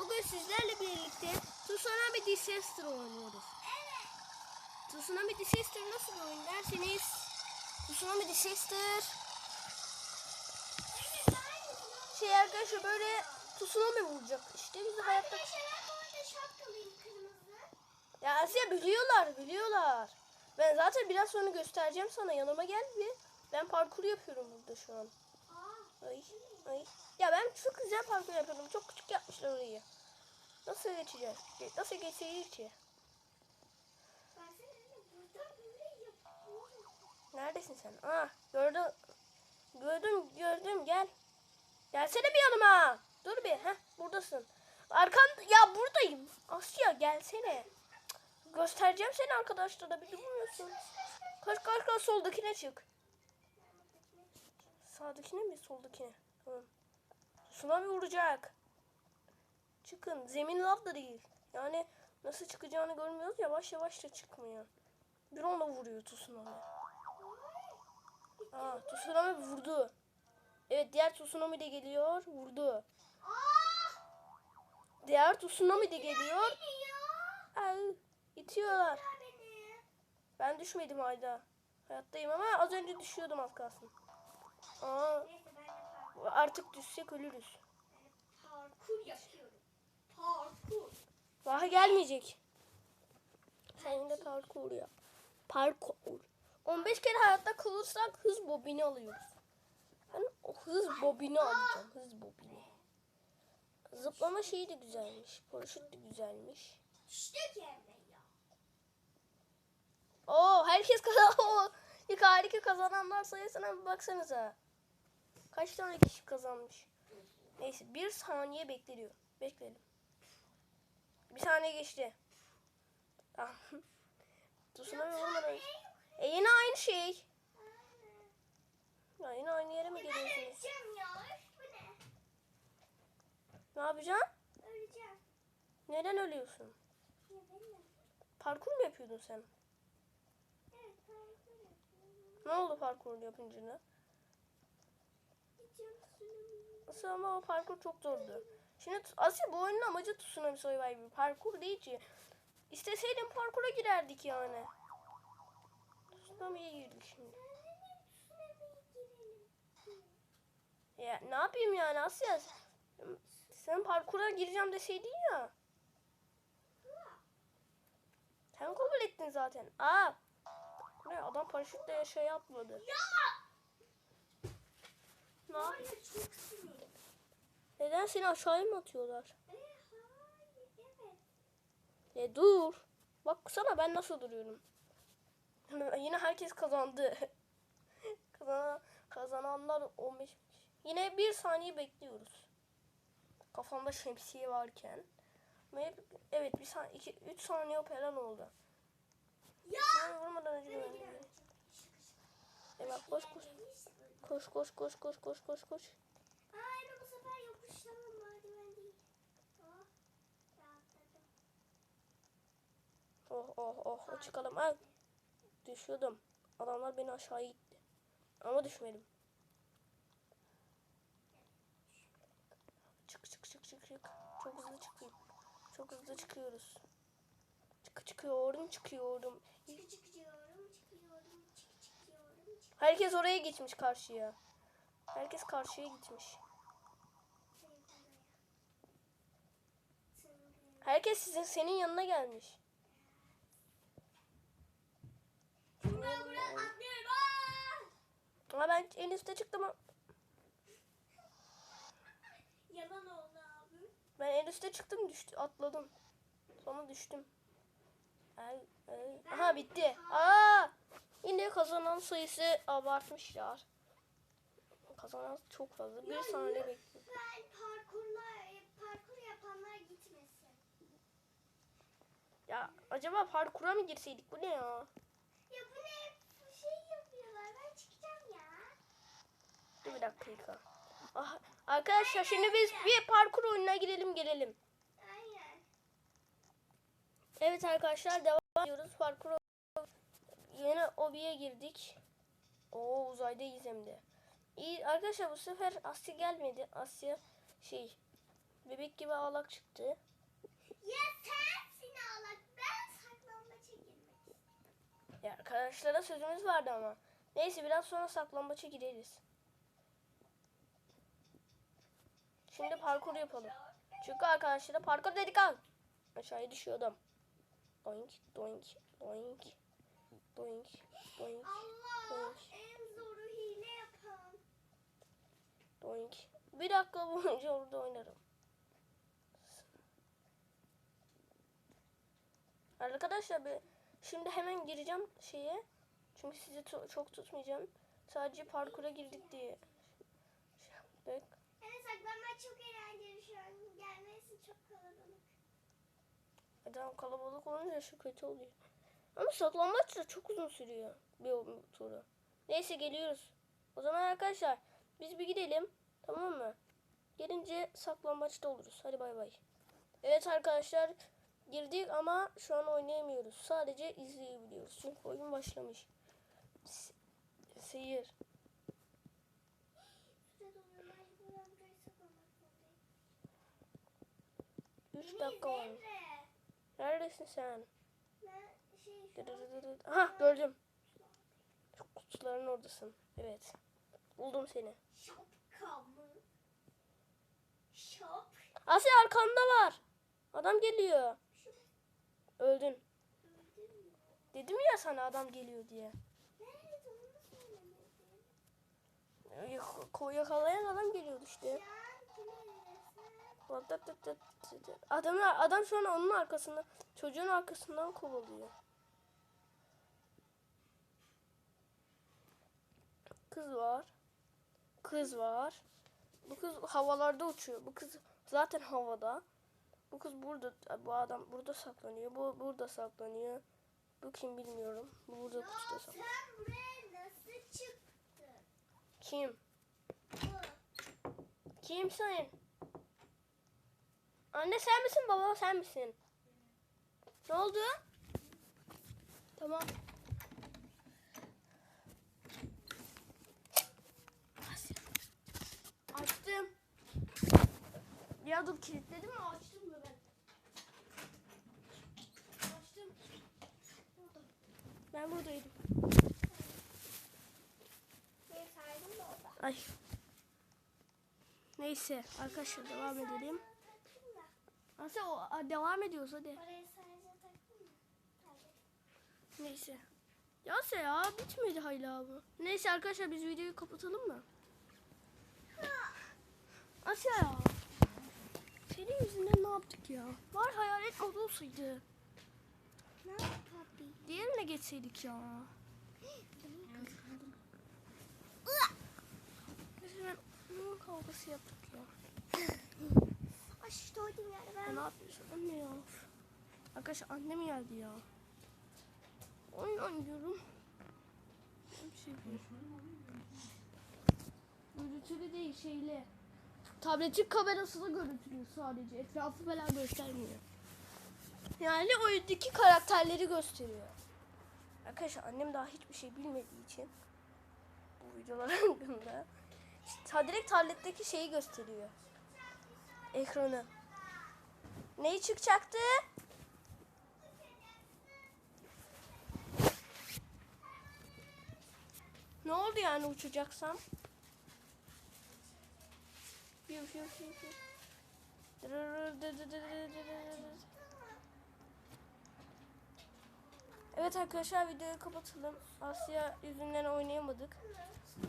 Bugün sizlerle birlikte Tsunami Disaster oynuyoruz. Tsunami Disaster nasıl bir oyun derseniz Tsunami Disaster şey arkadaşlar böyle tsunami vuracak. İşte biz de hayatta... Ya Asya biliyorlar biliyorlar. Ben zaten biraz sonra göstereceğim sana yanıma gel bir. Ben parkur yapıyorum burada şu an. Ay, ay. Ya ben çok güzel parkur yapıyorum. Çok küçük yapmışlar orayı. Nasıl geçeceğiz? Nasıl geçeceğiz ki? Neredesin sen? Aa, gördüm. Gördüm, gördüm. Gel. Gelsene bir yanıma. Dur bir. Heh, buradasın. Arkan ya buradayım. Asya gelsene. Göstereceğim seni arkadaşlara. Bir durmuyorsun. Kaç kaç kaç soldakine çık. Sağdakine mi soldakine? Tamam. Tsunami vuracak. Çıkın. Zemin lav da değil. Yani nasıl çıkacağını görmüyoruz. Yavaş yavaş da çıkmıyor. Bir ona vuruyor tsunami. Aa, tsunami vurdu. Evet diğer tsunami de geliyor. Vurdu. Diğer tsunami de geliyor. Ay, itiyorlar. Ben düşmedim hala. Hayattayım ama az önce düşüyordum az kalsın. Aa, artık düşsek ölürüz. Parkur yapıyorum. Parkur. Daha gelmeyecek. Sen yine parkur yap. Parkur. 15 kere hayatta kalırsak hız bobini alıyoruz. Ben o hız bobini alacağım. Hız bobini. Zıplama şeyi de güzelmiş. Paraşüt de güzelmiş. İşte ya. Oo herkes. İlk harika kazananlar sayısına bir baksanıza. Kaç tane kişi kazanmış? Neyse bir saniye bekleniyor. Bekleyelim. Bir saniye geçti. Tamam. Tsunami olmadan. E yine aynı şey. Ya yine aynı yere mi geliyorsunuz? ne? Yapacaksın? Öleceğim. Neden ölüyorsun? Parkur mu yapıyordun sen? Evet, parkur yapıyorum. Ne oldu parkur yapınca Nasıl ama o parkur çok zordu. Şimdi aslında bu oyunun amacı Tsunami Survivor. Parkur değil ki. İsteseydim parkura girerdik yani. Tsunami'ye girdik şimdi. Ya ne yapayım yani Asya? Sen parkura gireceğim deseydin ya. Sen kabul ettin zaten. Aa. Ne adam paraşütle şey yapmadı. Ya! Ne çok sinir. Neden seni aşağıya mı atıyorlar? Ee, hayır, evet. E dur. Bak sana ben nasıl duruyorum. Yine herkes kazandı. Kazanan, kazananlar 15. Yine bir saniye bekliyoruz. Kafamda şemsiye varken. Ve evet bir saniye, iki, üç saniye falan oldu. Ya! Vurmadan önce Evet koş koş. Koş koş koş koş koş koş koş. Hayır bu sefer yokuşlama merdiven değil. Oh, rahatladım. Oh oh oh oh, çıkalım. Ay, düşüyordum. Adamlar beni aşağı itti. Ama düşmedim. Çık çık çık çık çık. Çok hızlı çıkayım. Çok hızlı çıkıyoruz. Çık çıkıyorum çıkıyorum. Çıkı çıkıyorum, çıkıyorum, çıkı çıkıyorum, çıkı Herkes oraya gitmiş karşıya. Herkes karşıya gitmiş. Herkes sizin senin yanına gelmiş. Ben buraya atlıyorum. Aa! Ama ben en üstte çıktım. Yalan oldu abi. Ben en üstte çıktım düştü atladım. Sonra düştüm. Ay, ay. Aha bitti. Aa! Yine kazanan sayısı abartmışlar. Kazanan çok fazla. Bir saniye bekliyorum. Ben parkurla, parkur yapanlar gitmesin. Ya acaba parkura mı girseydik? Bu ne ya? Ya bu ne? Bu şey yapıyorlar. Ben çıkacağım ya. Dur bir dakika. Ah, arkadaşlar şimdi biz bir parkur oyununa girelim gelelim. Aynen. Evet arkadaşlar devam ediyoruz. Parkur yeni obiye girdik. Oo uzaydayız hem de. İyi arkadaşlar bu sefer Asya gelmedi. Asya şey bebek gibi ağlak çıktı. Ya sensin ağlak. Ben saklambaça girmek Ya arkadaşlara sözümüz vardı ama. Neyse biraz sonra saklambaça gideriz. Şimdi parkur yapalım. Çünkü arkadaşlara parkur dedik al. Aşağıya düşüyor adam. Doink, doink, doink, doink, doink, Allah Evet. en zoru hile yapan. doink. Bir dakika boyunca orada oynarım. Arkadaşlar bir, şimdi hemen gireceğim şeye. Çünkü sizi çok tutmayacağım. Sadece parkura girdik diye. Şey. Evet saklambaç çok eğlenceli şu an. Gelmesi çok kalabalık. Adam kalabalık olunca şu kötü oluyor. Ama saklambaç da çok uzun sürüyor bir o- turu. Neyse geliyoruz. O zaman arkadaşlar biz bir gidelim. Tamam mı? Gelince saklambaçta oluruz. Hadi bay bay. Evet arkadaşlar girdik ama şu an oynayamıyoruz. Sadece izleyebiliyoruz. Çünkü oyun başlamış. Se- seyir. 3 dakika var. Neredesin sen? Ben Aha gördüm. Kutuların oradasın. Evet. Buldum seni. Asya arkanda var. Adam geliyor. Öldün. Dedim ya sana adam geliyor diye. Yakalayan adam geliyordu işte. Adam, adam şu an onun arkasında, çocuğun arkasından kovalıyor. Kız var. Kız var. Bu kız havalarda uçuyor. Bu kız zaten havada. Bu kız burada, bu adam burada saklanıyor. Bu burada saklanıyor. Bu kim bilmiyorum. Bu burada Ya kutuda saklanıyor. sen buraya nasıl çıktın? Kim? Bu. Kim sen? Anne sen misin baba sen misin? Ne oldu? Tamam. Açtım. Ya dur kilitledim mi? Açtım mı ben? Açtım. Burada. Ben buradaydım. Ay. Neyse arkadaşlar devam edelim. Aslında o devam ediyoruz hadi. Neyse. Ya ya bitmedi hala bu. Neyse arkadaşlar biz videoyu kapatalım mı? Asya ya. Senin yüzünden ne yaptık ya? Var hayalet modu olsaydı. Ne yaptı papi? Diğerine geçseydik ya. Resmen ne kavgası yaptık ya. Ay şu doydum yani Ya ben. ne yapıyorsun anne ya? Arkadaşlar annem geldi ya. Oyun oynuyorum. Bir şey yapıyorum. Görüntülü değil şeyle. Tabletin kamerasını görüntülüyor sadece. Etrafı falan göstermiyor. Yani oyundaki karakterleri gösteriyor. Arkadaşlar annem daha hiçbir şey bilmediği için bu videolar hakkında işte, direkt tabletteki şeyi gösteriyor. Ekranı. Ne çıkacaktı? Ne oldu yani uçacaksam? Fiu fiu fiu fiu. Evet arkadaşlar videoyu kapatalım. Asya yüzünden oynayamadık.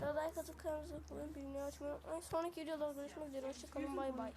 Daha like atıp kanalımıza abone olmayı, bildirimleri açmayı unutmayın. Sonraki videolarda görüşmek üzere. Hoşçakalın. Bay bay.